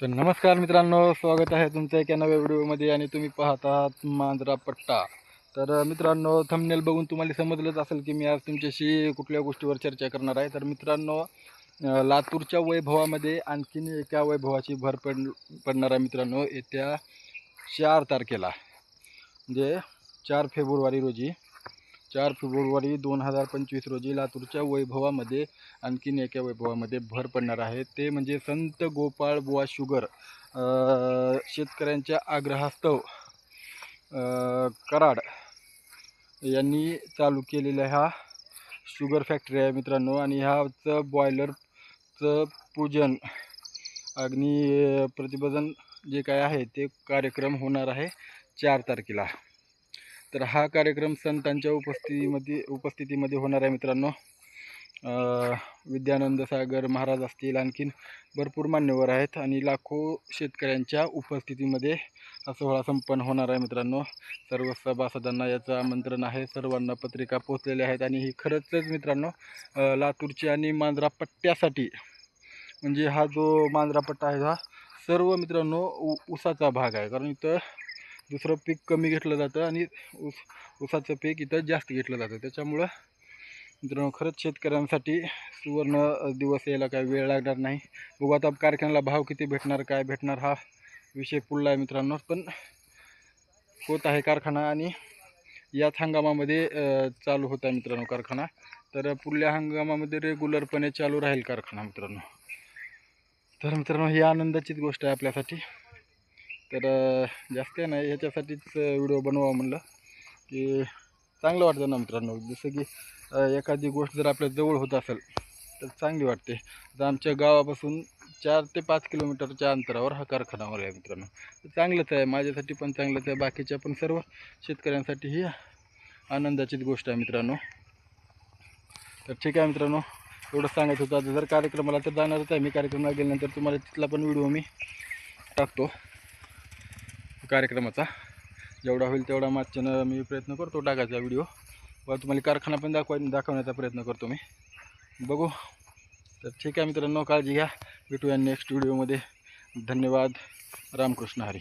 तर नमस्कार मित्रांनो स्वागत आहे तुमचं एका नव्या व्हिडिओमध्ये आणि तुम्ही पाहत आहात मांजरा पट्टा. तर मित्रांनो थंबनेल बघून तुम्हाला समजलंच असेल की मी आज तुमच्याशी कुठल्या गोष्टीवर चर्चा करणार आहे. तर मित्रांनो लातूरच्या वैभवामध्ये आणखीन एका वैभवाची भर पड पडणार आहे मित्रांनो येत्या चार तारखेला. म्हणजे चार फेब्रुवारी रोजी. चार फेब्रुवारी दोन हजार पंचवीस रोजी लातूरच्या वैभवामध्ये आणखीन एका वैभवामध्ये भर पडणार आहे. ते म्हणजे संत गोपाळ बुवा शुगर शेतकऱ्यांच्या आग्रहास्तव कराड यांनी चालू केलेल्या ह्या शुगर फॅक्टरी आहे मित्रांनो. आणि ह्याचं बॉयलरचं पूजन अग्नी प्रतिभजन जे काय आहे ते कार्यक्रम होणार आहे चार तारखेला. तर हा कार्यक्रम संतांच्या उपस्थितीमध्ये उपस्थितीमध्ये होणार आहे मित्रांनो. विद्यानंद सागर महाराज असतील आणखीन भरपूर मान्यवर आहेत आणि लाखो शेतकऱ्यांच्या उपस्थितीमध्ये हा सोहळा संपन्न होणार आहे मित्रांनो. सर्व सभासदांना याचं आमंत्रण आहे. सर्वांना पत्रिका पोचलेल्या आहेत आणि ही खरंच मित्रांनो लातूरची आणि मांजरा पट्ट्यासाठी म्हणजे हा जो मांजरा पट्टा आहे हा सर्व मित्रांनो उ ऊसाचा भाग आहे. कारण इथं दुसरं पीक कमी घेतलं जातं आणि ऊस ऊसाचं पीक इथं जास्त घेतलं जातं. त्याच्यामुळं मित्रांनो खरंच शेतकऱ्यांसाठी सुवर्ण दिवस यायला काय वेळ लागणार नाही. बघू आता कारखान्याला भाव किती भेटणार काय भेटणार हा विषय पुढला आहे मित्रांनो. पण होत आहे कारखाना आणि याच हंगामामध्ये चालू होत आहे मित्रांनो कारखाना. तर पुढल्या हंगामामध्ये रेग्युलरपणे चालू राहील कारखाना मित्रांनो. तर मित्रांनो ही आनंदाचीच गोष्ट आहे आपल्यासाठी. तर जास्त नाही. ह्याच्यासाठीच व्हिडिओ बनवा म्हणलं की चांगलं वाटतं ना मित्रांनो. जसं की एखादी गोष्ट जर आपल्या जवळ होत असेल तर चांगली वाटते. आता आमच्या गावापासून चार ते पाच किलोमीटरच्या अंतरावर हा कारखानावर आहे मित्रांनो. तर चांगलंच आहे. माझ्यासाठी पण चांगलंच आहे. बाकीच्या पण सर्व शेतकऱ्यांसाठी ही आनंदाचीच गोष्ट आहे मित्रांनो. तर ठीक आहे मित्रांनो. एवढं सांगायचं होतं. आता जर कार्यक्रमाला तर जाणारच आहे. मी कार्यक्रमाला गेल्यानंतर तुम्हाला तिथला पण व्हिडिओ मी टाकतो. कार्यक्रमाचा. जेवढा होईल तेवढा मागच्यानं मी प्रयत्न करतो टाकायचा व्हिडिओ व तुम्हाला कारखाना पण दाखवाय दाखवण्याचा प्रयत्न करतो मी. बघू. तर ठीक आहे मित्रांनो काळजी घ्या. भेटूया नेक्स्ट व्हिडिओमध्ये धन्यवाद. रामकृष्ण हरी.